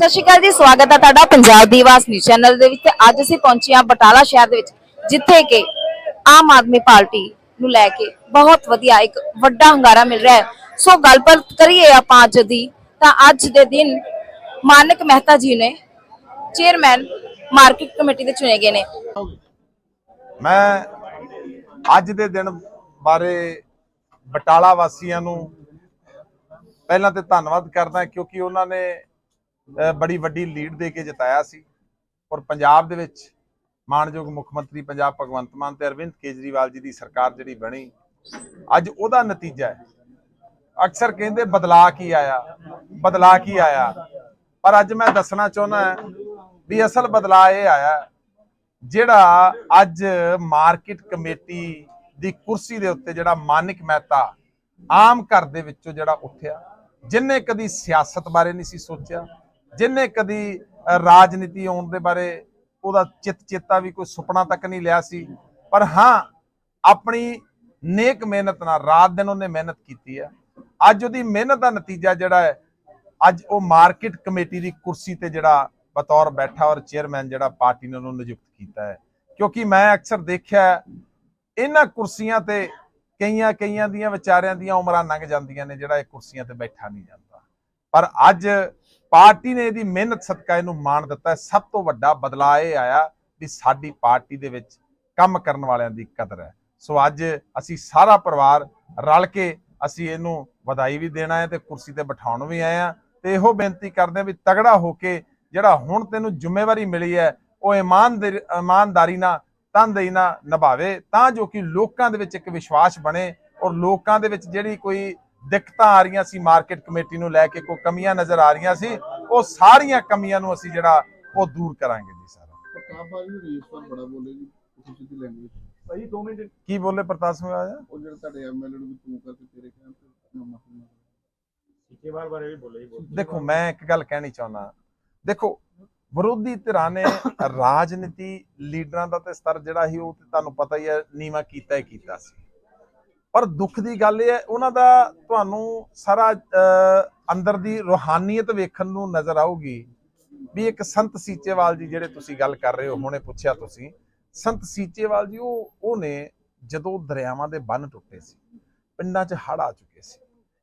ਸਤਿ ਸ਼੍ਰੀ ਅਕਾਲ ਜੀ, ਸਵਾਗਤ ਹੈ ਤੁਹਾਡਾ ਪੰਜਾਬ ਦੀ ਆਵਾਜ਼ ਨਿਊਜ਼ ਚੈਨਲ ਦੇ ਵਿੱਚ। ਤੇ ਅੱਜ ਅਸੀਂ ਪਹੁੰਚੇ ਹਾਂ ਬਟਾਲਾ ਸ਼ਹਿਰ ਦੇ ਵਿੱਚ, ਜਿੱਥੇ ਕਿ ਆਮ ਆਦਮੀ ਪਾਰਟੀ ਨੂੰ ਲੈ ਕੇ ਬਹੁਤ ਵਧੀਆ ਇੱਕ ਵੱਡਾ ਹੰਗਾਰਾ ਮਿਲ ਰਿਹਾ ਹੈ। ਸੋ ਗੱਲਬਾਤ ਕਰੀਏ ਆਪਾਂ ਅੱਜ ਦੀ, ਤਾਂ ਅੱਜ ਦੇ ਦਿਨ ਮਾਨਕ ਮਹਿਤਾ ਜੀ ਨੇ ਚੇਅਰਮੈਨ ਮਾਰਕੀਟ ਕਮੇਟੀ ਦੇ ਚੁਣੇ ਗਏ ਨੇ। ਮੈਂ ਅੱਜ ਦੇ ਦਿਨ ਬਾਰੇ ਬਟਾਲਾ ਵਾਸੀਆਂ ਨੂੰ ਪਹਿਲਾਂ ਤੇ ਧੰਨਵਾਦ ਕਰਦਾ, ਕਿਉਂਕਿ ਉਹਨਾਂ ਨੇ ਬੜੀ ਵੱਡੀ ਲੀਡ ਦੇ ਕੇ ਜਿਤਾਇਆ ਸੀ। ਔਰ ਪੰਜਾਬ ਦੇ ਵਿੱਚ ਮਾਨਯੋਗ ਮੁੱਖ ਮੰਤਰੀ ਪੰਜਾਬ ਭਗਵੰਤ ਮਾਨ ਤੇ ਅਰਵਿੰਦ ਕੇਜਰੀਵਾਲ ਜੀ ਦੀ ਸਰਕਾਰ ਜਿਹੜੀ ਬਣੀ, ਅੱਜ ਉਹਦਾ ਨਤੀਜਾ ਹੈ। ਅਕਸਰ ਕਹਿੰਦੇ ਬਦਲਾਅ ਕੀ ਆਇਆ ਬਦਲਾਅ ਕੀ ਆਇਆ। ਪਰ ਅੱਜ ਮੈਂ ਦੱਸਣਾ ਚਾਹੁੰਦਾ ਵੀ ਅਸਲ ਬਦਲਾਅ ਇਹ ਆਇਆ, ਜਿਹੜਾ ਅੱਜ ਮਾਰਕੀਟ ਕਮੇਟੀ ਦੀ ਕੁਰਸੀ ਦੇ ਉੱਤੇ ਜਿਹੜਾ ਮਾਨਿਕ ਮਹਿਤਾ ਆਮ ਘਰ ਦੇ ਵਿੱਚੋਂ ਜਿਹੜਾ ਉੱਠਿਆ, ਜਿਨੇ ਕਦੀ ਸਿਆਸਤ ਬਾਰੇ ਨਹੀਂ ਸੀ ਸੋਚਿਆ ਜਿਨੇ ਕਦੀ ਰਾਜਨੀਤੀ ਆਉਣ ਦੇ ਬਾਰੇ ਉਹਦਾ ਚਿੱਤ ਚੇਤਾ ਵੀ ਕੋਈ ਸੁਪਨਾ ਤੱਕ ਨਹੀਂ ਲਿਆ ਸੀ। ਪਰ ਹਾਂ, ਆਪਣੀ ਨੇਕ ਮਿਹਨਤ ਨਾਲ ਰਾਤ ਦਿਨ ਉਹਨੇ ਮਿਹਨਤ ਕੀਤੀ ਹੈ ਅੱਜ ਉਹਦੀ ਮਿਹਨਤ ਦਾ ਨਤੀਜਾ ਜਿਹੜਾ ਹੈ, ਅੱਜ ਉਹ ਮਾਰਕੀਟ ਕਮੇਟੀ ਦੀ ਕੁਰਸੀ ਤੇ ਜਿਹੜਾ ਬਤੌਰ ਬੈਠਾ ਔਰ ਚੇਅਰਮੈਨ ਜਿਹੜਾ ਪਾਰਟੀ ਨੇ ਉਹਨੂੰ ਨਿਯੁਕਤ ਕੀਤਾ ਹੈ। ਕਿਉਂਕਿ ਮੈਂ ਅਕਸਰ ਦੇਖਿਆ ਇਹਨਾਂ ਕੁਰਸੀਆਂ ਤੇ ਕਈਆਂ ਕਈਆਂ ਦੀਆਂ ਵਿਚਾਰਿਆਂ ਦੀਆਂ ਉਮਰਾਂ ਲੰਘ ਜਾਂਦੀਆਂ ਨੇ ਜਿਹੜਾ ਇਹ ਕੁਰਸੀਆਂ ਤੇ ਬੈਠਾ ਨਹੀਂ ਜਾਂਦਾ। ਪਰ ਅੱਜ ਪਾਰਟੀ ਨੇ ਇਹਦੀ ਮਿਹਨਤ ਸਦਕਾ ਇਹਨੂੰ ਮਾਣ ਦਿੱਤਾ। ਸਭ ਤੋਂ ਵੱਡਾ ਬਦਲਾਅ ਇਹ ਆਇਆ ਵੀ ਸਾਡੀ ਪਾਰਟੀ ਦੇ ਵਿੱਚ ਕੰਮ ਕਰਨ ਵਾਲਿਆਂ ਦੀ ਕਦਰ ਹੈ। ਸੋ ਅੱਜ ਅਸੀਂ ਸਾਰਾ ਪਰਿਵਾਰ ਰਲ ਕੇ ਅਸੀਂ ਇਹਨੂੰ ਵਧਾਈ ਵੀ ਦੇਣਾ ਹੈ ਤੇ ਕੁਰਸੀ ਤੇ ਬਿਠਾਉਣ ਵੀ ਆਏ ਆ ਤੇ ਇਹੋ ਬੇਨਤੀ ਕਰਦੇ ਆ ਵੀ ਤਗੜਾ ਹੋ ਕੇ ਜਿਹੜਾ ਹੁਣ ਤੈਨੂੰ ਜ਼ਿੰਮੇਵਾਰੀ ਮਿਲੀ ਹੈ, ਉਹ ਇਮਾਨਦਾਰੀ ਇਮਾਨਦਾਰੀ ਨਾਲ ਤਨਦੇਹੀ ਨਾਲ ਨਿਭਾਵੇ, ਤਾਂ ਜੋ ਕਿ ਲੋਕਾਂ ਦੇ ਵਿੱਚ ਇੱਕ ਵਿਸ਼ਵਾਸ ਬਣੇ ਔਰ ਲੋਕਾਂ ਦੇ ਵਿੱਚ ਜਿਹੜੀ ਕੋਈ ਦਿੱਕਤਾਂ ਆ ਰਹੀਆਂ ਸੀ ਮਾਰਕੀਟ ਕਮੇਟੀ ਨੂੰ ਲੈ ਕੇ ਕੋਈ ਕਮੀਆਂ ਨਜ਼ਰ ਆ ਰਹੀਆਂ ਸੀ ਉਹ ਸਾਰੀਆਂ ਕਮੀਆਂ ਨੂੰ ਅਸੀਂ ਜਿਹੜਾ ਉਹ ਦੂਰ ਕਰਾਂਗੇ ਜੀ ਸਾਰਾ। ਪ੍ਰਤਾਪ ਬਾਜੀ ਨੂੰ ਰੇਸ ਪਰ ਬੜਾ ਬੋਲੇ ਜੀ ਤੁਸੀਂ ਸਿੱਧੀ ਲੈਂਗੁਏਜ ਸਹੀ 2 ਮਿੰਟ। ਕੀ ਬੋਲੇ ਪ੍ਰਤਾਪ ਸਿੰਘ ਆਇਆ ਉਹ ਜਿਹੜਾ ਤੁਹਾਡੇ ਐਮਐਲਏ ਨੂੰ ਵੀ ਤੂੰ ਕਰਕੇ ਤੇਰੇ ਕਹਿਣ ਤੇ ਨਾ ਮਾਫੀ ਸਿੱਕੇਵਾਲ ਬਾਰੇ ਵੀ ਬੋਲੇ ਜੀ ਦੇਖੋ ਮੈਂ ਇੱਕ ਗੱਲ ਕਹਿਣੀ ਚਾਹੁੰਦਾ। ਦੇਖੋ ਵਿਰੋਧੀ ਧਿਰਾਂ ਨੇ ਰਾਜਨੀਤੀ ਲੀਡਰਾਂ ਦਾ ਤੇ ਸਤਰ ਜਿਹੜਾ ਸੀ ਉਹ ਤੇ ਤੁਹਾਨੂੰ ਪਤਾ ਹੀ ਹੈ ਨੀਵਾ ਕੀਤਾ ਹੀ ਕੀਤਾ ਸੀ। ਪਰ ਦੁੱਖ ਦੀ ਗੱਲ ਇਹ ਹੈ ਉਹਨਾਂ ਦਾ ਤੁਹਾਨੂੰ ਸਾਰਾ ਅਹ, ਅੰਦਰ ਦੀ ਰੋਹਾਨੀਅਤ ਵੇਖਣ ਨੂੰ ਨਜ਼ਰ ਆਊਗੀ ਵੀ ਇੱਕ ਸੰਤ ਸੀਚੇਵਾਲ ਜੀ ਜਿਹੜੇ ਤੁਸੀਂ ਗੱਲ ਕਰ ਰਹੇ ਹੋ ਹੁਣੇ ਪੁੱਛਿਆ ਤੁਸੀਂ ਸੰਤ ਸੀਚੇਵਾਲ ਜੀ ਉਹ ਨੇ ਜਦੋਂ ਦਰਿਆਵਾਂ ਦੇ ਬੰਨ ਟੁੱਟੇ ਸੀ ਪਿੰਡਾਂ 'ਚ ਹੜ ਆ ਚੁੱਕੇ ਸੀ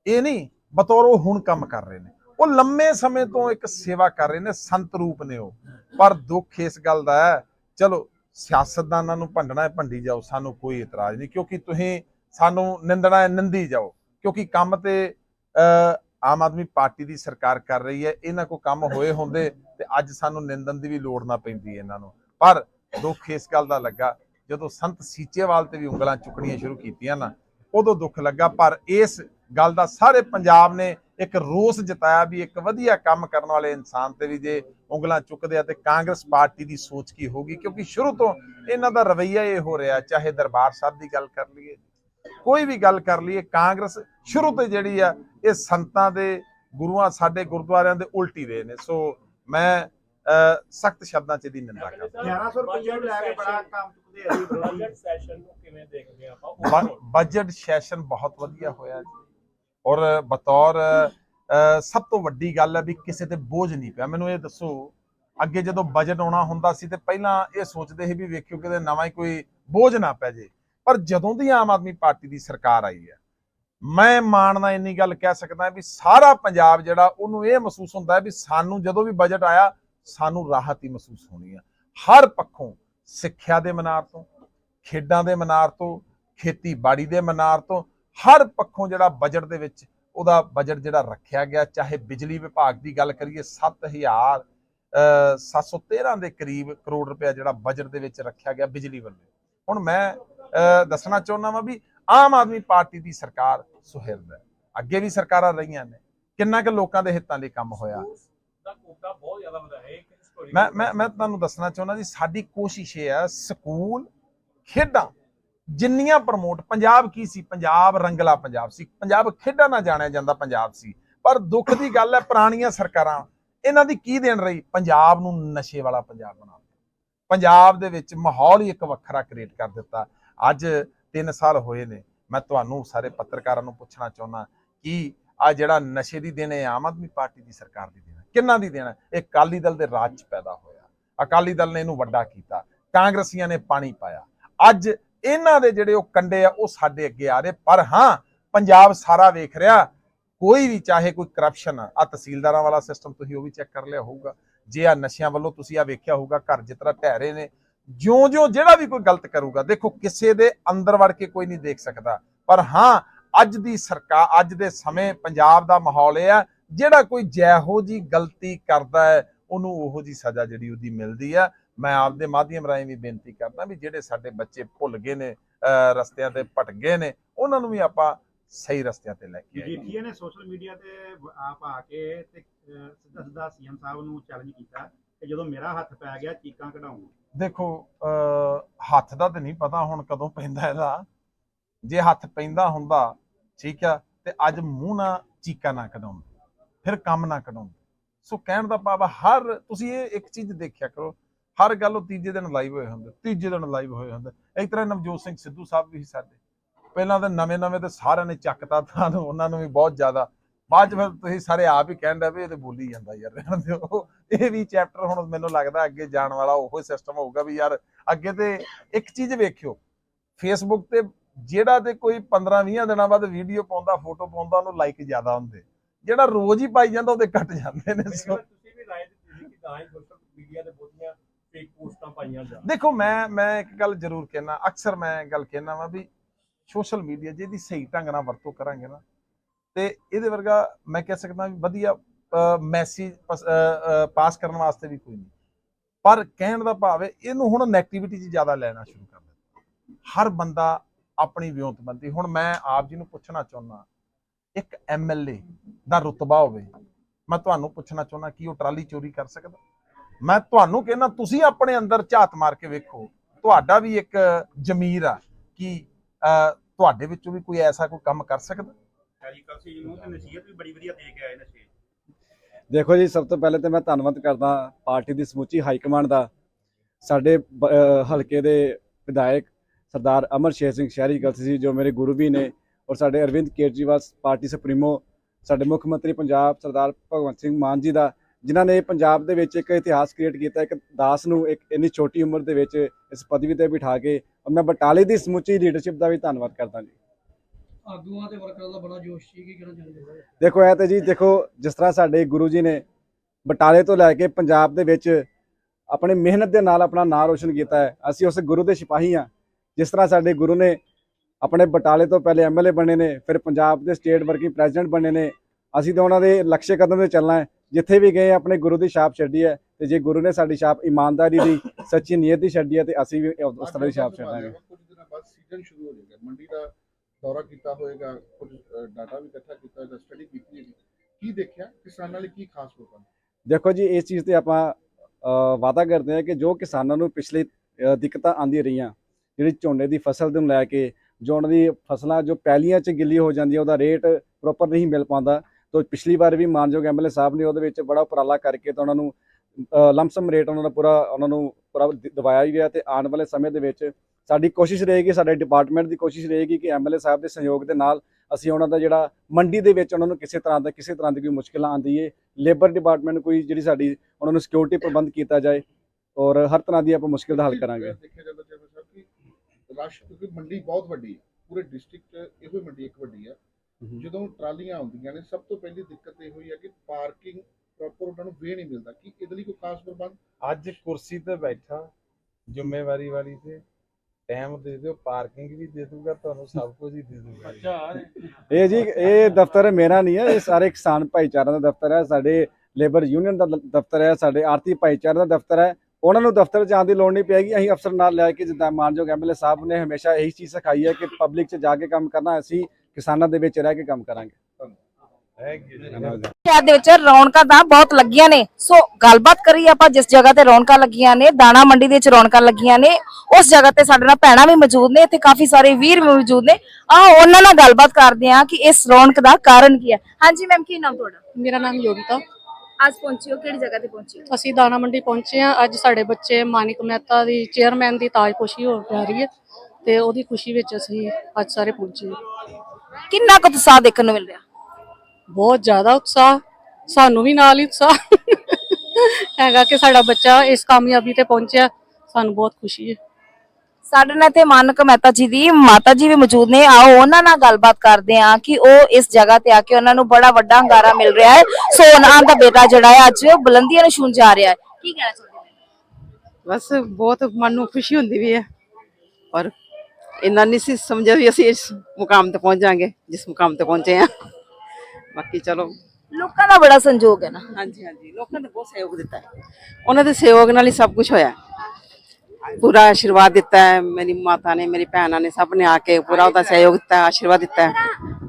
ਇਹ ਨਹੀਂ ਬਤੌਰ ਉਹ ਹੁਣ ਕੰਮ ਕਰ ਰਹੇ ਨੇ ਉਹ ਲੰਮੇ ਸਮੇਂ ਤੋਂ ਇੱਕ ਸੇਵਾ ਕਰ ਰਹੇ ਨੇ ਸੰਤ ਰੂਪ ਨੇ ਉਹ ਪਰ ਦੁੱਖ ਇਸ ਗੱਲ ਦਾ ਹੈ ਚਲੋ ਸਿਆਸਤਦਾਨਾਂ ਨੂੰ ਭੰਡਣਾ ਹੈ ਭੰਡੀ ਜਾਓ ਸਾਨੂੰ ਕੋਈ ਇਤਰਾਜ਼ ਨਹੀਂ ਕਿਉਂਕਿ ਤੁਸੀਂ ਸਾਨੂੰ ਨਿੰਦਣਾ ਨਿੰਦੀ ਜਾਓ। ਕਿਉਂਕਿ ਕੰਮ ਤੇ ਅਹ, ਆਮ ਆਦਮੀ ਪਾਰਟੀ ਦੀ ਸਰਕਾਰ ਕਰ ਰਹੀ ਹੈ ਇਹਨਾਂ ਕੋ ਕੰਮ ਹੋਏ ਹੁੰਦੇ ਤੇ ਅੱਜ ਸਾਨੂੰ ਨਿੰਦਣ ਦੀ ਵੀ ਲੋੜ ਨਾ ਪੈਂਦੀ ਇਹਨਾਂ ਨੂੰ। ਪਰ ਦੁੱਖ ਇਸ ਗੱਲ ਦਾ ਲੱਗਾ ਜਦੋਂ ਸੰਤ ਸੀਚੇਵਾਲ ਤੇ ਵੀ ਉਂਗਲਾਂ ਚੁੱਕਣੀਆਂ ਸ਼ੁਰੂ ਕੀਤੀਆਂ ਨਾ ਉਦੋਂ ਦੁੱਖ ਲੱਗਾ ਪਰ ਇਸ ਗੱਲ ਦਾ ਸਾਰੇ ਪੰਜਾਬ ਨੇ ਇੱਕ ਰੋਸ ਜਤਾਇਆ ਵੀ ਇੱਕ ਵਧੀਆ ਕੰਮ ਕਰਨ ਵਾਲੇ ਇਨਸਾਨ ਤੇ ਵੀ ਜੇ ਉਂਗਲਾਂ ਚੁੱਕਦੇ ਆ ਤੇ ਕਾਂਗਰਸ ਪਾਰਟੀ ਦੀ ਸੋਚ ਕੀ ਹੋਗੀ ਕਿਉਂਕਿ ਸ਼ੁਰੂ ਤੋਂ ਇਹਨਾਂ ਦਾ ਰਵੱਈਆ ਇਹ ਹੋ ਰਿਹਾ ਚਾਹੇ ਦਰਬਾਰ ਸਾਹਿਬ ਦੀ ਗੱਲ ਕਰ ਲਈਏ ਕੋਈ ਵੀ ਗੱਲ ਕਰ ਲਈਏ ਕਾਂਗਰਸ ਸ਼ੁਰੂ ਤੋਂ ਜਿਹੜੀ ਆ ਇਹ ਸੰਤਾਂ ਦੇ ਗੁਰੂਆਂ ਸਾਡੇ ਗੁਰਦੁਆਰਿਆਂ ਦੇ ਉਲਟੀ ਰਹੇ ਨੇ। ਸੋ ਮੈਂ ਸਖਤ ਸ਼ਬਦਾਂ 'ਚ ਇਹਦੀ ਨਿੰਦਾ ਕਰਦਾ 1100 ਰੁਪਏ ਨੂੰ ਲੈ ਕੇ ਬੜਾ ਕੰਮ ਚੁੱਕਦੇ ਆ ਬਜਟ ਸੈਸ਼ਨ ਨੂੰ ਕਿਵੇਂ ਦੇਖਦੇ ਆਪਾਂ? ਬਜਟ ਸੈਸ਼ਨ ਬਹੁਤ ਵਧੀਆ ਹੋਇਆ ਜੀ। ਔਰ ਬਤੌਰ ਸਭ ਤੋਂ ਵੱਡੀ ਗੱਲ ਹੈ ਵੀ ਕਿਸੇ ਤੇ ਬੋਝ ਨਹੀਂ ਪਿਆ। ਮੈਨੂੰ ਇਹ ਦੱਸੋ ਅੱਗੇ ਜਦੋਂ ਬਜਟ ਆਉਣਾ ਹੁੰਦਾ ਸੀ ਤੇ ਪਹਿਲਾਂ ਇਹ ਸੋਚਦੇ ਸੀ ਵੀ ਵੇਖਿਓ ਕਿਤੇ ਨਵਾਂ ਹੀ ਕੋਈ ਬੋਝ ਨਾ ਪੈ ਜੇ। ਪਰ ਜਦੋਂ ਦੀ ਆਮ ਆਦਮੀ ਪਾਰਟੀ ਦੀ ਸਰਕਾਰ ਆਈ ਹੈ, ਮੈਂ ਮਾਣ ਨਾਲ ਇੰਨੀ ਗੱਲ ਕਹਿ ਸਕਦਾ ਵੀ ਸਾਰਾ ਪੰਜਾਬ ਜਿਹੜਾ ਉਹਨੂੰ ਇਹ ਮਹਿਸੂਸ ਹੁੰਦਾ ਵੀ ਸਾਨੂੰ ਜਦੋਂ ਵੀ ਬਜਟ ਆਇਆ, ਸਾਨੂੰ ਰਾਹਤ ਹੀ ਮਹਿਸੂਸ ਹੋਣੀ ਆ ਹਰ ਪੱਖੋਂ ਸਿੱਖਿਆ ਦੇ ਮਨਾਰ ਤੋਂ, ਖੇਡਾਂ ਦੇ ਮਨਾਰ ਤੋਂ, ਖੇਤੀਬਾੜੀ ਦੇ ਮਨਾਰ ਤੋਂ, ਹਰ ਪੱਖੋਂ ਜਿਹੜਾ ਬਜਟ ਦੇ ਵਿੱਚ ਉਹਦਾ ਬਜਟ ਜਿਹੜਾ ਰੱਖਿਆ ਗਿਆ, ਚਾਹੇ ਬਿਜਲੀ ਵਿਭਾਗ ਦੀ ਗੱਲ ਕਰੀਏ 7000 ਅਹ 713 ਦੇ ਕਰੀਬ ਕਰੋੜ ਰੁਪਇਆ ਜਿਹੜਾ ਬਜਟ ਦੇ ਵਿੱਚ ਰੱਖਿਆ ਗਿਆ ਬਿਜਲੀ ਵੱਲੋਂ। ਹੁਣ ਮੈਂ ਦੱਸਣਾ ਚਾਹੁੰਦਾ ਵਾਂ ਵੀ ਆਮ ਆਦਮੀ ਪਾਰਟੀ ਦੀ ਸਰਕਾਰ ਸੁਹਿਰਦ ਹੈ। ਅੱਗੇ ਵੀ ਸਰਕਾਰਾਂ ਰਹੀਆਂ ਨੇ। ਕਿੰਨਾ ਕੁ ਲੋਕਾਂ ਦੇ ਹਿੱਤਾਂ ਲਈ ਕੰਮ ਹੋਇਆ? ਮੈਂ ਮੈਂ ਮੈਂ ਤੁਹਾਨੂੰ ਦੱਸਣਾ ਚਾਹੁੰਦਾ ਜੀ ਸਾਡੀ ਕੋਸ਼ਿਸ਼ ਇਹ ਹੈ ਸਕੂਲ ਖੇਡਾਂ ਜਿੰਨੀਆਂ ਪ੍ਰਮੋਟ ਪੰਜਾਬ ਕੀ ਸੀ? ਪੰਜਾਬ ਰੰਗਲਾ ਪੰਜਾਬ ਸੀ। ਪੰਜਾਬ ਖੇਡਾਂ ਨਾਲ ਜਾਣਿਆ ਜਾਂਦਾ ਪੰਜਾਬ ਸੀ। ਪਰ ਦੁੱਖ ਦੀ ਗੱਲ ਹੈ ਪੁਰਾਣੀਆਂ ਸਰਕਾਰਾਂ ਇਹਨਾਂ ਦੀ ਕੀ ਦੇਣ ਰਹੀ? ਪੰਜਾਬ ਨੂੰ ਨਸ਼ੇ ਵਾਲਾ ਪੰਜਾਬ ਬਣਾ ਪੰਜਾਬ ਦੇ ਵਿੱਚ ਮਾਹੌਲ ਹੀ ਇੱਕ ਵੱਖਰਾ ਕ੍ਰੀਏਟ ਕਰ ਦਿੱਤਾ। ਅੱਜ 3 ਸਾਲ ਹੋਏ ਨੇ, ਮੈਂ ਤੁਹਾਨੂੰ ਸਾਰੇ ਪੱਤਰਕਾਰਾਂ ਨੂੰ ਪੁੱਛਣਾ ਚਾਹੁੰਦਾ ਕਿ ਆ ਜਿਹੜਾ ਨਸ਼ੇ ਦੀ ਦੇਣ ਹੈ, ਆਮ ਆਦਮੀ ਪਾਰਟੀ ਦੀ ਸਰਕਾਰ ਦੀ ਦੇਣ ਹੈ ਦੀ ਦੇਣ ਹੈ? ਇਹ ਅਕਾਲੀ ਦਲ ਦੇ ਰਾਜ 'ਚ ਪੈਦਾ ਹੋਇਆ। ਅਕਾਲੀ ਦਲ ਨੇ ਇਹਨੂੰ ਵੱਡਾ ਕੀਤਾ, ਕਾਂਗਰਸੀਆਂ ਨੇ ਪਾਣੀ ਪਾਇਆ। ਅੱਜ ਇਹਨਾਂ ਦੇ ਜਿਹੜੇ ਉਹ ਕੰਡੇ ਆ, ਉਹ ਸਾਡੇ ਅੱਗੇ ਆ ਰਹੇ। ਪਰ ਹਾਂ, ਪੰਜਾਬ ਸਾਰਾ ਵੇਖ ਰਿਹਾ, ਕੋਈ ਵੀ ਚਾਹੇ ਕੋਈ ਕਰਪਸ਼ਨ ਆ ਤਹਿਸੀਲਦਾਰਾਂ ਵਾਲਾ ਸਿਸਟਮ ਤੁਸੀਂ ਉਹ ਵੀ ਚੈੱਕ ਕਰ ਲਿਆ ਹੋਊਗਾ। ਜੇ ਆ ਨਸ਼ਿਆਂ ਵੱਲੋਂ ਤੁਸੀਂ ਆ ਵੇਖਿਆ ਹੋਊਗਾ, ਘਰ ਜਿਸ ਤਰ੍ਹਾਂ ਢਹਿ ਰਹੇ ਨੇ ਜਿਉਂ-ਜਿਉਂ ਜਿਹੜਾ ਵੀ ਕੋਈ ਗਲਤ ਕਰੂਗਾ, ਦੇਖੋ ਕਿਸੇ ਦੇ ਅੰਦਰ ਵੜ ਕੇ ਕੋਈ ਨਹੀਂ ਦੇਖ ਸਕਦਾ। ਪਰ ਹਾਂ, ਅੱਜ ਦੀ ਸਰਕਾਰ ਅੱਜ ਦੇ ਸਮੇਂ ਪੰਜਾਬ ਦਾ ਮਾਹੌਲ ਇਹ ਆ, ਜਿਹੜਾ ਕੋਈ ਜੈਹੋ ਜੀ ਗਲਤੀ ਕਰਦਾ ਹੈ, ਉਹਨੂੰ ਉਹੋ ਜੀ ਸਜ਼ਾ ਜਿਹੜੀ ਉਹਦੀ ਮਿਲਦੀ ਆ। ਮੈਂ ਆਪਦੇ ਮਾਧਿਅਮ ਰਾਹੀਂ ਵੀ ਬੇਨਤੀ ਕਰਦਾ ਵੀ ਜਿਹੜੇ ਸਾਡੇ ਬੱਚੇ ਭੁੱਲ ਗਏ ਨੇ, ਅਹ ਰਸਤਿਆਂ ਤੇ ਭਟਕ ਗਏ ਨੇ, ਉਹਨਾਂ ਨੂੰ ਵੀ ਆਪਾਂ ਸਹੀ ਰਸਤਿਆਂ ਤੇ ਲੈ ਕੇ ਆਈਏ। ਮਜੀਠੀਆ ਨੇ ਸੋਸ਼ਲ ਮੀਡੀਆ ਤੇ ਆਪ ਆ ਕੇ ਤੇ ਸਿੱਧਾ ਸਿੱਧਾ ਸੀਐਮ ਸਾਹਿਬ ਨੂੰ ਚੈਲੰਜ ਕੀਤਾ। ਕਿ ਜਦੋਂ ਮੇਰਾ ਹੱਥ ਪੈ ਗਿਆ, ਚੀਕਾਂ ਕਢਾਉਂਗਾ। ਦੇਖੋ ਹੱਥ ਦਾ ਤੇ ਨਹੀਂ ਪਤਾ ਹੁਣ ਕਦੋਂ ਪੈਂਦਾ ਇਹਦਾ। ਜੇ ਹੱਥ ਪੈਂਦਾ ਹੁੰਦਾ, ਠੀਕ ਆ, ਤੇ ਅੱਜ ਮੂੰਹ ਨਾ ਚੀਕਾ ਨਾ ਕਢਾਉਂਦੇ, ਫਿਰ ਕੰਮ ਨਾ ਕਢਾਉਂਦੇ। ਸੋ ਕਹਿਣ ਦਾ ਭਾਵ ਹਰ, ਤੁਸੀਂ ਇਹ ਇੱਕ ਚੀਜ਼ ਦੇਖਿਆ ਕਰੋ, ਹਰ ਗੱਲ ਉਹ ਤੀਜੇ ਦਿਨ ਲਾਈਵ ਹੋਏ ਹੁੰਦੇ, ਤੀਜੇ ਦਿਨ ਲਾਈਵ ਹੋਏ ਹੁੰਦੇ। ਇਸ ਤਰ੍ਹਾਂ ਨਵਜੋਤ ਸਿੰਘ ਸਿੱਧੂ ਸਾਹਿਬ ਵੀ ਸਾਡੇ। ਪਹਿਲਾਂ ਤਾਂ ਨਵੇਂ ਨਵੇਂ ਤੇ ਸਾਰਿਆਂ ਨੇ ਚੱਕਤਾ ਤਾਂ ਉਹਨਾਂ ਨੂੰ ਵੀ ਬਹੁਤ ਜ਼ਿਆਦਾ ਬਾਅਦ ਚ ਫਿਰ ਤੁਸੀਂ ਸਾਰੇ ਆਪ ਹੀ ਕਹਿੰਦੇ ਵੀ ਇਹ ਤੇ ਬੋਲੀ ਜਾਂਦਾ ਯਾਰ ਰਹਿਣ ਦਿਓ। ਇਹ ਵੀ ਚੈਪਟਰ ਹੁਣ ਮੈਨੂੰ ਲੱਗਦਾ ਅੱਗੇ ਜਾਣ ਵਾਲਾ ਉਹੋ ਸਿਸਟਮ ਹੋਊਗਾ ਵੀ ਯਾਰ ਅੱਗੇ ਤੇ ਇੱਕ ਚੀਜ਼ ਵੇਖਿਓ ਫੇਸਬੁੱਕ ਤੇ ਜਿਹੜਾ ਤੇ ਕੋਈ 15 20 ਦਿਨਾਂ ਬਾਅਦ ਵੀਡੀਓ ਪਾਉਂਦਾ ਫੋਟੋ ਪਾਉਂਦਾ ਉਹਨੂੰ ਲਾਈਕ ਜ਼ਿਆਦਾ ਹੁੰਦੇ। ਜਿਹੜਾ ਰੋਜ਼ ਹੀ ਪਾਈ ਜਾਂਦਾ ਉਹਦੇ ਘਟ ਜਾਂਦੇ ਨੇ। ਤੁਸੀਂ ਵੀ ਰਾਏ ਦਿੱਤੀ ਸੀ ਕਿ ਤਾਂ ਹੀ ਸੋਸ਼ਲ ਮੀਡੀਆ ਤੇ ਬਹੁਤੀਆਂ ਫੇਕ ਪੋਸਟਾਂ ਪਾਈਆਂ ਜਾਣ ਦੇਖੋ ਮੈਂ ਮੈਂ ਇੱਕ ਗੱਲ ਜ਼ਰੂਰ ਕਹਿਣਾ ਅਕਸਰ ਮੈਂ ਗੱਲ ਕਹਿਣਾ ਵਾ ਵੀ ਸੋਸ਼ਲ ਮੀਡੀਆ ਜਿਹਦੀ ਸਹੀ ਢੰਗ ਨਾਲ ਵਰਤੋਂ ਕਰਾਂਗੇ ਨਾ ਤੇ ਇਹਦੇ ਵਰਗਾ ਮੈਂ ਕਹਿ ਸਕਦਾ ਵੀ ਵਧੀਆ ਮੈਸੇਜ ਪਾਸ ਕਰਨ ਵਾਸਤੇ ਵੀ ਕੋਈ ਨਹੀਂ। ਪਰ ਕਹਿਣ ਦਾ ਭਾਵ ਹੈ, ਇਹਨੂੰ ਹੁਣ ਨੈਗੇਟਿਵਿਟੀ 'ਚ ਜ਼ਿਆਦਾ ਲੈਣਾ ਸ਼ੁਰੂ ਕਰ ਦਿੱਤਾ। ਹਰ ਬੰਦਾ ਆਪਣੀ ਵਿਉਂਤਬੰਦੀ ਹੁਣ ਮੈਂ ਆਪ ਜੀ ਨੂੰ ਪੁੱਛਣਾ ਚਾਹੁੰਦਾ, ਇੱਕ ਐਮਐਲਏ ਦਾ ਰੁਤਬਾ ਹੋਵੇ, ਮੈਂ ਤੁਹਾਨੂੰ ਪੁੱਛਣਾ ਚਾਹੁੰਦਾ ਕਿ ਉਹ ਟਰਾਲੀ ਚੋਰੀ ਕਰ ਸਕਦਾ? ਮੈਂ ਤੁਹਾਨੂੰ ਕਹਿੰਦਾ, ਤੁਸੀਂ ਆਪਣੇ ਅੰਦਰ ਝਾਤ ਮਾਰ ਕੇ ਵੇਖੋ, ਤੁਹਾਡਾ ਵੀ ਇੱਕ ਜ਼ਮੀਰ ਆ ਕਿ ਤੁਹਾਡੇ ਵਿੱਚੋਂ ਵੀ ਕੋਈ ਐਸਾ ਕੋਈ ਕੰਮ ਕਰ ਸਕਦਾ? ਹੈਰੀ ਕਲਸੀ ਨੂੰ ਤੇ ਨਸੀਹਤ ਵੀ ਬੜੀ ਵਧੀਆ ਦੇ ਕੇ ਆਏ ਨਸ਼ੇ। ਦੇਖੋ ਜੀ, ਸਭ ਤੋਂ ਪਹਿਲੇ ਤੇ ਮੈਂ ਧੰਨਵਾਦ ਕਰਦਾ ਪਾਰਟੀ ਦੀ ਸਮੁੱਚੀ ਹਾਈ ਕਮਾਂਡ ਦਾ। ਸਾਡੇ ਹਲਕੇ ਦੇ ਵਿਧਾਇਕ ਸਰਦਾਰ ਅਮਰ ਸ਼ੇਰ ਸਿੰਘ ਸ਼ਹਿਰੀ ਗਲਤ ਸੀ, ਜੋ ਮੇਰੇ ਗੁਰੂ ਵੀ ਨੇ ਔਰ ਸਾਡੇ ਅਰਵਿੰਦ ਕੇਜਰੀਵਾਲ ਪਾਰਟੀ ਸੁਪਰੀਮੋ, ਸਾਡੇ ਮੁੱਖ ਮੰਤਰੀ ਪੰਜਾਬ ਸਰਦਾਰ ਭਗਵੰਤ ਸਿੰਘ ਮਾਨ ਜੀ ਦਾ, ਜਿਨ੍ਹਾਂ ਨੇ ਪੰਜਾਬ ਦੇ ਵਿੱਚ ਇੱਕ ਇਤਿਹਾਸ ਕ੍ਰੀਏਟ ਕੀਤਾ, ਇੱਕ ਦਾਸ ਨੂੰ ਇੱਕ ਇੰਨੀ ਛੋਟੀ ਉਮਰ ਦੇ ਵਿੱਚ ਇਸ ਪਦਵੀ ਤੇ ਬਿਠਾ ਕੇ ਔਰ ਮੈਂ ਬਟਾਲੇ ਦੀ ਸਮੁੱਚੀ ਲੀਡਰਸ਼ਿਪ ਦਾ ਵੀ ਧੰਨਵਾਦ ਕਰਦਾ ਜੀ। ਆਗੂਆਂ ਤੇ ਵਰਕਰਾਂ ਦਾ ਬੜਾ ਜੋਸ਼ ਸੀ ਕੀ ਕਹਿਣਾ ਚਾਹੁੰਦੇ ਹੋ ਦੇਖੋ ਇਹ ਤੇ ਜੀ ਦੇਖੋ ਜਿਸ ਤਰ੍ਹਾਂ ਸਾਡੇ ਗੁਰੂ ਜੀ ਨੇ ਬਟਾਲੇ ਤੋਂ ਲੈ ਕੇ ਪੰਜਾਬ ਦੇ ਵਿੱਚ ਆਪਣੀ ਮਿਹਨਤ ਦੇ ਨਾਲ ਆਪਣਾ ਨਾਂ ਰੋਸ਼ਨ ਕੀਤਾ ਹੈ। ਅਸੀਂ ਉਸ ਗੁਰੂ ਦੇ ਸਿਪਾਹੀ ਹਾਂ। ਜਿਸ ਤਰ੍ਹਾਂ ਸਾਡੇ ਗੁਰੂ ਨੇ ਆਪਣੇ ਬਟਾਲੇ ਤੋਂ ਪਹਿਲੇ ਐਮਐਲਏ ਬਣੇ ਨੇ ਫਿਰ ਪੰਜਾਬ ਦੇ ਸਟੇਟ ਵਰਕਿੰਗ ਪ੍ਰੈਜ਼ੀਡੈਂਟ ਬਣੇ ਨੇ ਅਸੀਂ ਤਾਂ ਉਹਨਾਂ ਦੇ ਲਕਸ਼ੇ ਕਦਮ ਤੇ ਚੱਲਣਾ ਹੈ। ਜਿੱਥੇ ਵੀ ਗਏ ਆਪਣੇ ਗੁਰੂ ਦੀ ਛਾਪ ਛੱਡੀ ਹੈ ਤੇ ਜੇ ਗੁਰੂ ਨੇ ਸਾਡੀ ਛਾਪ ਇਮਾਨਦਾਰੀ ਦੀ ਸੱਚੀ ਨੀਅਤ ਦੀ ਛੱਡੀ ਹੈ ਤੇ ਅਸੀਂ ਵੀ ਉਸ ਤਰ੍ਹਾਂ ਦੀ ਛਾਪ ਛੱਡਾਂਗੇ। ਕੁਝ ਦਿਨਾਂ ਬਾਅਦ ਸੀਜ਼ਨ ਸ਼ੁਰੂ ਹੋ ਜਾਏਗਾ। ਮੰਡੀ ਦਾ ਦੌਰਾ ਕੀਤਾ ਹੋਏਗਾ, ਕੁਝ ਡਾਟਾ ਵੀ ਇਕੱਠਾ ਕੀਤਾ ਹੋਏਗਾ ਸਟੱਡੀ ਕੀਤੀ ਹੋਏਗੀ। ਕੀ ਦੇਖਿਆ? ਕਿਸਾਨਾਂ ਲਈ ਕੀ ਖਾਸ ਹੋਗਾ ਦੇਖੋ ਜੀ, ਇਸ ਚੀਜ਼ ਤੇ ਆਪਾਂ ਵਾਅਦਾ ਕਰਦੇ ਹਾਂ ਕਿ ਜੋ ਕਿਸਾਨਾਂ ਨੂੰ ਪਿਛਲੇ ਦਿੱਕਤਾਂ ਆਂਦੀਆਂ ਰਹੀਆਂ, ਜਿਹੜੀ ਝੋਨੇ ਦੀ ਫਸਲ ਨੂੰ ਲੈ ਕੇ ਜੋ ਉਹਨਾਂ ਦੀ ਫਸਲਾਂ ਜੋ ਪਹਿਲੀਆਂ 'ਚ ਗਿੱਲੀ ਹੋ ਜਾਂਦੀ ਹੈ ਉਹਦਾ ਰੇਟ ਪ੍ਰੋਪਰ ਨਹੀਂ ਮਿਲ ਪਾਉਂਦਾ, ਤੋਂ ਪਿਛਲੀ ਵਾਰ ਵੀ ਮਾਨਯੋਗ ਐਮਐਲਏ ਸਾਹਿਬ ਨੇ ਉਹਦੇ ਵਿੱਚ ਬੜਾ ਉਪਰਾਲਾ ਕਰਕੇ ਤਾਂ ਉਹਨਾਂ ਨੂੰ ਲੰਮਸਮ ਰੇਟ ਉਹਨਾਂ ਦਾ ਪੂਰਾ, ਉਹਨਾਂ ਨੂੰ ਪੂਰਾ ਦਵਾਇਆ ਹੀ ਗਿਆ ਤੇ ਆਉਣ ਵਾਲੇ ਸਮੇਂ ਦੇ ਵਿੱਚ ਸਾਡੀ ਕੋਸ਼ਿਸ਼ ਰਹੇਗੀ ਸਾਡੇ ਡਿਪਾਰਟਮੈਂਟ ਦੀ ਕੋਸ਼ਿਸ਼ ਰਹੇਗੀ ਕਿ ਐਮਐਲਏ ਸਾਹਿਬ ਦੇ ਸਹਿਯੋਗ ਦੇ ਨਾਲ ਅਸੀਂ ਉਹਨਾਂ ਦਾ ਜਿਹੜਾ ਮੰਡੀ ਦੇ ਵਿੱਚ ਉਹਨਾਂ ਨੂੰ ਕਿਸੇ ਤਰ੍ਹਾਂ ਦਾ ਕਿਸੇ ਤਰ੍ਹਾਂ ਦੀ ਕੋਈ ਮੁਸ਼ਕਿਲ ਆਉਂਦੀ ਏ ਲੇਬਰ ਡਿਪਾਰਟਮੈਂਟ ਕੋਈ ਜਿਹੜੀ ਸਾਡੀ ਉਹਨਾਂ ਨੂੰ ਸਿਕਿਉਰਿਟੀ ਪ੍ਰਬੰਧ ਕੀਤਾ ਜਾਏ ਔਰ ਹਰ ਤਰ੍ਹਾਂ ਦੀ ਆਪਾਂ ਮੁਸ਼ਕਿਲ ਦਾ ਹੱਲ ਕਰਾਂਗੇ। ਦੇਖਿਆ ਜਾਂਦਾ ਚਾਹੇ ਸਾਹਿਬ ਕਿ ਰਸ਼ ਕਿਉਂਕਿ ਮੰਡੀ ਬਹੁਤ ਵੱਡੀ ਹੈ ਪੂਰੇ ਡਿਸਟ੍ਰਿਕਟ ਇਹੋ ਹੀ ਮੰਡੀ ਇੱਕ ਵੱਡੀ ਹੈ। ਜਦੋਂ ਟਰਾਲੀਆਂ ਆਉਂਦੀਆਂ ਨੇ ਸਭ ਤੋਂ ਪਹਿਲੀ ਦਿੱਕਤ ਇਹ ਹੋਈ ਹੈ ਕਿ ਪਾਰਕਿੰਗ ਪ੍ਰੋਪਰ ਉਹਨਾਂ ਨੂੰ ਵੇ ਨਹੀਂ ਮਿਲਦਾ ਕੀ ਇਹਦੇ ਲਈ ਕੋਈ ਖਾਸ ਪ੍ਰਬੰਧ? ਅੱਜ ਕੁਰਸੀ ਤੇ ਬੈਠਾ ਜ਼ਿੰਮੇਵਾਰੀ ਵਾਲੀ ਤੇ ਟਾਈਮ ਦੇ ਦਿਓ, ਪਾਰਕਿੰਗ ਵੀ ਦੇ ਦੂਗਾ, ਤੁਹਾਨੂੰ ਸਭ ਕੁਝ ਹੀ ਦੇ ਦੂਗਾ ਇਹ ਜੀ, ਇਹ ਦਫ਼ਤਰ ਮੇਰਾ ਨਹੀਂ ਹੈ, ਇਹ ਸਾਰੇ ਕਿਸਾਨ ਭਾਈਚਾਰਾ ਦਾ ਦਫ਼ਤਰ ਹੈ, ਸਾਡੇ ਲੇਬਰ ਯੂਨੀਅਨ ਦਾ ਦਫ਼ਤਰ ਹੈ, ਸਾਡੇ ਆਰਤੀ ਭਾਈਚਾਰੇ ਦਾ ਦਫ਼ਤਰ ਹੈ। ਉਹਨਾਂ ਨੂੰ ਦਫ਼ਤਰ ਜਾਣ ਦੀ ਲੋੜ ਨਹੀਂ ਪਏਗੀ, ਅਸੀਂ ਅਫਸਰ ਨਾਲ ਲੈ ਕੇ ਜਿੱਦਾਂ ਮਾਨਯੋਗ ਐਮਐਲਏ ਸਾਹਿਬ ਨੇ ਹਮੇਸ਼ਾ ਇਹੀ ਚੀਜ਼ ਸਿਖਾਈ ਹੈ ਕਿ ਪਬਲਿਕ 'ਚ ਜਾ ਕੇ ਕੰਮ ਕਰਨਾ, ਅਸੀਂ ਕਿਸਾਨਾਂ ਦੇ ਵਿੱਚ ਰਹਿ ਕੇ ਕੰਮ ਕਰਾਂਗੇ। ਸ਼ਹਿਰ ਦੇ ਵਿੱਚ ਰੌਣਕਾਂ ਤਾਂ ਬਹੁਤ ਲੱਗੀਆਂ ਨੇ। ਸੋ ਗੱਲਬਾਤ ਕਰੀਏ ਆਪਾਂ ਜਿਸ ਜਗ੍ਹਾ ਤੇ ਰੌਣਕਾਂ ਲੱਗੀਆਂ ਨੇ ਦਾਣਾ ਮੰਡੀ ਦੇ ਵਿੱਚ ਰੌਣਕਾਂ ਲੱਗੀਆਂ ਨੇ ਉਸ ਜਗ੍ਹਾ ਤੇ ਸਾਡੇ ਨਾਲ ਭੈਣਾਂ ਵੀ ਮੌਜੂਦ ਨੇ ਇੱਥੇ ਕਾਫੀ ਸਾਰੇ ਵੀਰ ਵੀ ਮੌਜੂਦ ਨੇ। ਆ ਉਹਨਾਂ ਨਾਲ ਗੱਲਬਾਤ ਕਰਦੇ ਆ ਕਿ ਇਸ ਰੌਣਕ ਦਾ ਕਾਰਨ ਕੀ ਹੈ। ਹਾਂਜੀ ਮੈਮ ਕੀ ਨਾਮ ਤੁਹਾਡਾ? ਮੇਰਾ ਨਾਮ ਯੋਗਿਤਾ। ਅੱਜ ਪਹੁੰਚੇ ਹੋ ਕਿਹੜੀ ਜਗ੍ਹਾ ਤੇ ਪਹੁੰਚੇ ਹੋ? ਅਸੀਂ ਦਾਣਾ ਮੰਡੀ ਪਹੁੰਚੇ ਹਾਂ। ਅੱਜ ਸਾਡੇ ਬੱਚੇ ਮਾਨਿਕ ਮਹਿਤਾ ਦੀ ਚੇਅਰਮੈਨ ਦੀ ਤਾਜਪੋਸ਼ੀ ਹੋ ਰਹੀ ਹੈ ਤੇ ਉਹਦੀ ਖੁਸ਼ੀ ਵਿੱਚ ਅਸੀਂ ਅੱਜ ਸਾਰੇ ਪਹੁੰਚੇ। ਕਿੰਨਾ ਕੁ ਉਤਸ਼ਾਹ ਦੇਖਣ ਨੂੰ ਮਿਲ ਰਿਹਾ? ਬਹੁਤ ਜ਼ਿਆਦਾ ਉਤਸ਼ਾਹ ਸਾਨੂੰ ਵੀ ਨਾਲ ਹੀ ਉਤਸ਼ਾਹ। ਹੈਗਾ ਕਿ ਸਾਡਾ ਬੱਚਾ ਇਸ ਕਾਮਯਾਬੀ ਤੇ ਪਹੁੰਚਿਆ ਸਾਨੂੰ ਬਹੁਤ ਖੁਸ਼ੀ ਹੈ। ਸਾਡੇ ਨਾਲ ਇੱਥੇ ਮਾਨਕ ਮਹਿਤਾ ਜੀ ਦੀ ਮਾਤਾ ਜੀ ਵੀ ਮੌਜੂਦ ਨੇ। ਆਓ ਉਹਨਾਂ ਨਾਲ ਗੱਲਬਾਤ ਕਰਦੇ ਹਾਂ ਕਿ ਉਹ ਇਸ ਜਗ੍ਹਾ ਤੇ ਆ ਕੇ ਉਹਨਾਂ ਨੂੰ ਬੜਾ ਵੱਡਾ ਹੰਗਾਰਾ ਮਿਲ ਰਿਹਾ ਹੈ। ਸੋ ਉਹਨਾਂ ਦਾ ਬੇਟਾ ਜਿਹੜਾ ਹੈ ਅੱਜ ਬੁਲੰਦੀਆਂ ਨੂੰ ਛੂਣ ਜਾ ਰਿਹਾ ਹੈ। ਕੀ ਕਹਿਣਾ ਚਾਹੁੰਦੇ ਨੇ? ਬਸ ਬਹੁਤ ਮਨ ਨੂੰ ਖੁਸ਼ੀ ਹੁੰਦੀ ਵੀ ਹੈ। ਔਰ ਇੰਨਾ ਨਹੀਂ ਸੀ ਸਮਝਿਆ ਵੀ ਅਸੀਂ ਇਸ ਮੁਕਾਮ ਤੇ ਪਹੁੰਚ ਜਾਾਂਗੇ ਜਿਸ ਮੁਕਾਮ ਤੇ ਪਹੁੰਚੇ ਆ ਬਾਕੀ ਚਲੋ। ਲੋਕਾਂ ਦਾ ਬੜਾ ਸੰਜੋਗ ਹੈ ਨਾ। ਹਾਂਜੀ ਹਾਂਜੀ। ਲੋਕਾਂ ਨੇ ਬਹੁਤ ਸਹਿਯੋਗ ਦਿੱਤਾ ਹੈ। ਉਹਨਾਂ ਦੇ ਸਹਿਯੋਗ ਨਾਲ ਹੀ ਸਭ ਕੁਝ ਹੋਇਆ। ਪੂਰਾ ਆਸ਼ੀਰਵਾਦ ਦਿੱਤਾ ਹੈ। ਮੇਰੀ ਮਾਤਾ ਨੇ ਮੇਰੀ ਭੈਣਾਂ ਨੇ ਸਭ ਨੇ ਆ ਕੇ ਪੂਰਾ ਉਹਦਾ ਸਹਿਯੋਗ ਦਿੱਤਾ ਆਸ਼ੀਰਵਾਦ ਦਿੱਤਾ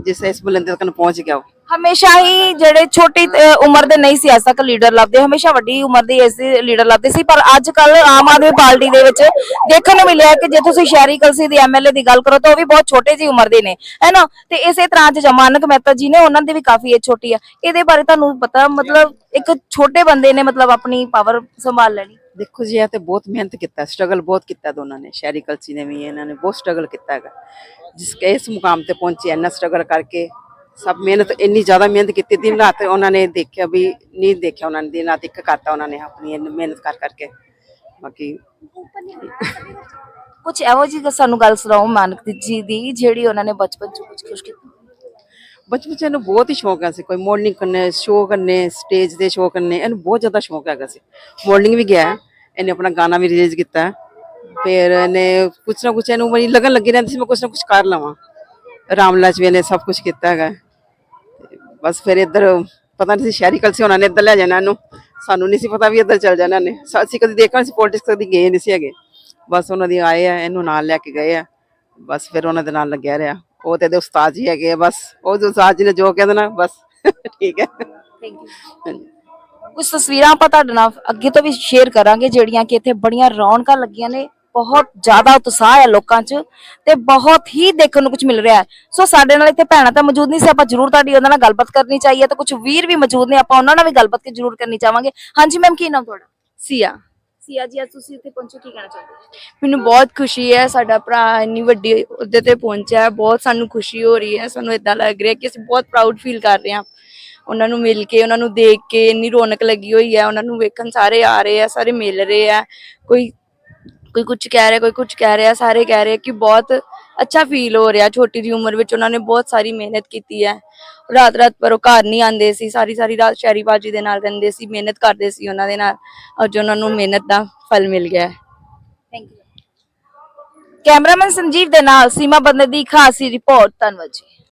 ਜਿਸ ਇਸ ਬੁਲੰਦੀ ਤੱਕ ਪਹੁੰਚ ਗਿਆ ਉਹ। ਹਮੇਸ਼ਾ ਹੀ ਜਿਹੜੇ ਛੋਟੀ ਅਹ, ਉਮਰ ਦੇ ਨਹੀਂ ਸੀ ਅੱਜ ਤੱਕ ਲੀਡਰ ਲੱਭਦੇ ਹਮੇਸ਼ਾ ਵੱਡੀ ਉਮਰ ਦੇ ਐਸੇ ਲੀਡਰ ਲੱਭਦੇ ਸੀ ਪਰ ਅੱਜ ਕੱਲ ਆਮ ਆਦਮੀ ਪਾਰਟੀ ਦੇ ਵਿੱਚ ਦੇਖਣ ਨੂੰ ਮਿਲਿਆ ਕਿ ਜੇ ਤੁਸੀਂ ਸ਼ਹਿਰੀ ਕਲਸੀ ਦੀ ਐਮਐਲਏ ਦੀ ਗੱਲ ਕਰੋ ਤਾਂ ਉਹ ਵੀ ਬਹੁਤ ਛੋਟੇ ਜੀ ਉਮਰ ਦੇ ਨੇ ਹੈਨਾ ਤੇ ਇਸੇ ਤਰ੍ਹਾਂ ਚ ਜਮਾਨਕ ਮਹਿਤਾ ਜੀ ਨੇ ਉਹਨਾਂ ਦੀ ਵੀ ਕਾਫੀ ਏਜ ਛੋਟੀ ਆ। ਇਹਦੇ ਬਾਰੇ ਤੁਹਾਨੂੰ ਪਤਾ ਮਤਲਬ ਇੱਕ ਛੋਟੇ ਬੰਦੇ ਨੇ ਮਤਲਬ ਆਪਣੀ ਪਾਵਰ ਸੰਭਾਲ ਲੈਣੀ। ਦੇਖੋ ਜੀ ਇਹ ਤੇ ਬਹੁਤ ਮਿਹਨਤ ਕੀਤਾ ਸਟਰਗਲ ਬਹੁਤ ਕੀਤਾ ਦੋਨਾਂ ਨੇ ਸ਼ਹਿਰੀ ਕਲਸੀ ਨੇ ਵੀ ਇਹਨਾਂ ਨੇ ਬਹੁਤ ਸਟਰਗਲ ਕੀਤਾ ਹੈਗਾ। ਜਿਸ ਇਸ ਮੁਕਾਮ ਤੇ ਪਹੁੰਚੇ ਇੰਨਾ ਸਟਰਗਲ ਕਰਕੇ ਸਭ ਮਿਹਨਤ ਇੰਨੀ ਜ਼ਿਆਦਾ ਮਿਹਨਤ ਕੀਤੀ ਦਿਨ ਰਾਤ ਉਹਨਾਂ ਨੇ ਦੇਖਿਆ ਵੀ ਨਹੀਂ ਦੇਖਿਆ ਉਹਨਾਂ ਨੇ ਦਿਨ ਰਾਤ ਇੱਕ ਕਰਤਾ ਉਹਨਾਂ ਨੇ ਆਪਣੀ ਇੰਨੀ ਮਿਹਨਤ ਕਰ ਕਰਕੇ। ਬਾਕੀ ਕੁਝ ਇਹੋ ਜਿਹੀ ਸਾਨੂੰ ਗੱਲ ਸੁਣਾਓ ਮਾਨਕ ਜੀ ਦੀ ਜਿਹੜੀ ਉਹਨਾਂ ਨੇ ਬਚਪਨ ਚ ਕੁਝ ਖੁਸ਼ ਕੀਤੀ। ਬਚਪਨ ਚ ਇਹਨੂੰ ਬਹੁਤ ਹੀ ਸ਼ੌਕ ਹੈ ਸੀ ਕੋਈ ਮਾਡਲਿੰਗ ਕਰਨੇ ਸ਼ੋਅ ਕਰਨੇ ਸਟੇਜ ਤੇ ਸ਼ੋਅ ਕਰਨੇ ਇਹਨੂੰ ਬਹੁਤ ਜ਼ਿਆਦਾ ਸ਼ੌਕ ਹੈਗਾ ਸੀ। ਮਾਡਲਿੰਗ ਵੀ ਗਿਆ ਇਹਨੇ ਆਪਣਾ ਗਾਣਾ ਵੀ ਰਿਲੀਜ਼ ਕੀਤਾ। ਫਿਰ ਇਹਨੇ ਕੁਛ ਨਾ ਕੁਛ ਇਹਨੂੰ ਬੜੀ ਲਗਨ ਲੱਗੀ ਰਹਿੰਦੀ ਸੀ ਮੈਂ ਕੁਛ ਨਾ ਕੁਛ ਕਰ ਲਵਾਂ। ਰਾਮਲਾਜ ਵੀ ਇਹਨੇ ਸਭ ਕੁਝ ਕੀਤਾ ਹੈਗਾ। ਬਸ ਫਿਰ ਇੱਧਰ, ਪਤਾ ਨਹੀਂ ਸੀ ਸ਼ਹਿਰੀ ਕਲਸੀ ਉਹਨਾਂ ਨੇ ਇੱਧਰ ਲੈ ਜਾਣਾ ਇਹਨੂੰ। ਸਾਨੂੰ ਨਹੀਂ ਸੀ ਪਤਾ ਵੀ ਇੱਧਰ ਚੱਲ ਜਾਣਾ ਇਹਨੇ। ਅਸੀਂ ਕਦੀ ਦੇਖਿਆ ਸੀ ਪੋਲਿਟਿਕਸ ਕਦੀ ਗਏ ਨਹੀਂ ਸੀ ਹੈਗੇ। ਬਸ ਉਹਨਾਂ ਦੀ ਆਏ ਆ, ਇਹਨੂੰ ਨਾਲ ਲੈ ਕੇ ਗਏ ਆ। ਬਸ ਫਿਰ ਉਹਨਾਂ ਦੇ ਨਾਲ ਲੱਗਿਆ ਰਿਹਾ। ਉਹ ਤੇ ਇਹਦੇ ਉਸਤਾਦ ਜੀ ਹੈਗੇ ਆ, ਬਸ। ਉਹ ਜੋ ਉਸਤਾਦ ਜੀ ਨੇ ਜੋ ਕਹਿੰਦੇ ਨਾ, ਬਸ। ਠੀਕ ਹੈ। ਥੈਂਕ ਯੂ ਕੁਝ ਤਸਵੀਰਾਂ ਆਪਾਂ ਤੁਹਾਡੇ ਨਾਲ ਅੱਗੇ ਤੋਂ ਵੀ ਸ਼ੇਅਰ ਕਰਾਂਗੇ, ਜਿਹੜੀਆਂ ਕਿ ਇੱਥੇ ਬੜੀਆਂ ਰੌਣਕਾਂ ਲੱਗੀਆਂ ਨੇ। ਬਹੁਤ ਜ਼ਿਆਦਾ ਉਤਸ਼ਾਹ ਹੈ ਲੋਕਾਂ 'ਚ ਤੇ ਬਹੁਤ ਹੀ ਦੇਖਣ ਨੂੰ ਕੁਝ ਮਿਲ ਰਿਹਾ ਹੈ। ਸੋ ਸਾਡੇ ਨਾਲ ਇੱਥੇ ਭੈਣਾਂ ਤਾਂ ਮੌਜੂਦ ਨਹੀਂ ਸੀ ਆਪਾਂ ਜ਼ਰੂਰ ਤੁਹਾਡੀ ਉਹਨਾਂ ਨਾਲ ਗੱਲਬਾਤ ਕਰਨੀ ਚਾਹੀਏ ਤੇ ਕੁਝ ਵੀਰ ਵੀ ਮੌਜੂਦ ਨੇ ਆਪਾਂ ਉਹਨਾਂ ਨਾਲ ਵੀ ਗੱਲਬਾਤ ਕੀ ਜ਼ਰੂਰ ਕਰਨੀ ਚਾਹਾਂਗੇ। ਹਾਂਜੀ ਮੈਮ ਕੀ ਨਾਮ ਤੁਹਾਡਾ? ਸੀਆ। ਸੀਆ ਜੀ ਅੱਜ ਤੁਸੀਂ ਇੱਥੇ ਪਹੁੰਚੇ ਕੀ ਕਹਿਣਾ ਚਾਹੁੰਦੇ ਹੋ ਮੈਨੂੰ ਬਹੁਤ ਖੁਸ਼ੀ ਹੈ ਸਾਡਾ ਭਰਾ ਇੰਨੀ ਵੱਡੀ ਅਹੁਦੇ ਤੇ ਪਹੁੰਚਿਆ ਹੈ ਬਹੁਤ ਸਾਨੂੰ ਖੁਸ਼ੀ ਹੋ ਰਹੀ ਹੈ ਸਾਨੂੰ ਇਦਾਂ ਲੱਗ ਰਿਹਾ ਕਿ ਅਸੀਂ ਬਹੁਤ ਪ੍ਰਾਊਡ ਫੀਲ ਕਰ ਰਹੇ ਹਾਂ। ਉਹਨਾਂ ਨੂੰ ਮਿਲ ਕੇ ਉਹਨਾਂ ਨੂੰ ਦੇਖ ਕੇ ਇੰਨੀ ਰੌਣਕ ਲੱਗੀ ਹੋਈ ਹੈ ਉਹਨਾਂ ਨੂੰ ਵੇਖਣ ਸਾਰੇ ਆ ਰਹੇ ਆ ਸਾਰੇ ਮਿਲ ਰਹੇ ਆ ਕੋਈ ਕੋਈ ਕੁਝ ਕਹਿ ਰਿਹਾ ਕੋਈ ਕੁਝ ਕਹਿ ਰਿਹਾ ਸਾਰੇ ਕਹਿ ਰਹੇ ਕਿ ਬਹੁਤ ਅੱਛਾ ਫੀਲ ਹੋ ਰਿਹਾ। ਛੋਟੀ ਜਿਹੀ ਉਮਰ ਵਿੱਚ ਉਹਨਾਂ ਨੇ ਬਹੁਤ ਸਾਰੀ ਮਿਹਨਤ ਕੀਤੀ ਹੈ। ਰਾਤ ਰਾਤ ਪਰ ਉਹ ਘਰ ਨਹੀਂ ਆਉਂਦੇ ਸੀ ਸਾਰੀ ਸਾਰੀ ਰਾਤ ਸ਼ਹਿਰੀ ਬਾਜੀ ਦੇ ਨਾਲ ਰਹਿੰਦੇ ਸੀ ਮਿਹਨਤ ਕਰਦੇ ਸੀ ਉਹਨਾਂ ਦੇ ਨਾਲ ਅੱਜ ਉਹਨਾਂ ਨੂੰ ਮਿਹਨਤ ਦਾ ਫਲ ਮਿਲ ਗਿਆ ਹੈ। ਥੈਂਕ ਯੂ ਕੈਮਰਾਮੈਨ ਸੰਜੀਵ ਦੇ ਨਾਲ ਸੀਮਾ ਬੰਦੇ ਦੀ ਖਾਸੀ ਰਿਪੋਰਟ ਧੰਨਵਾਦ ਜੀ।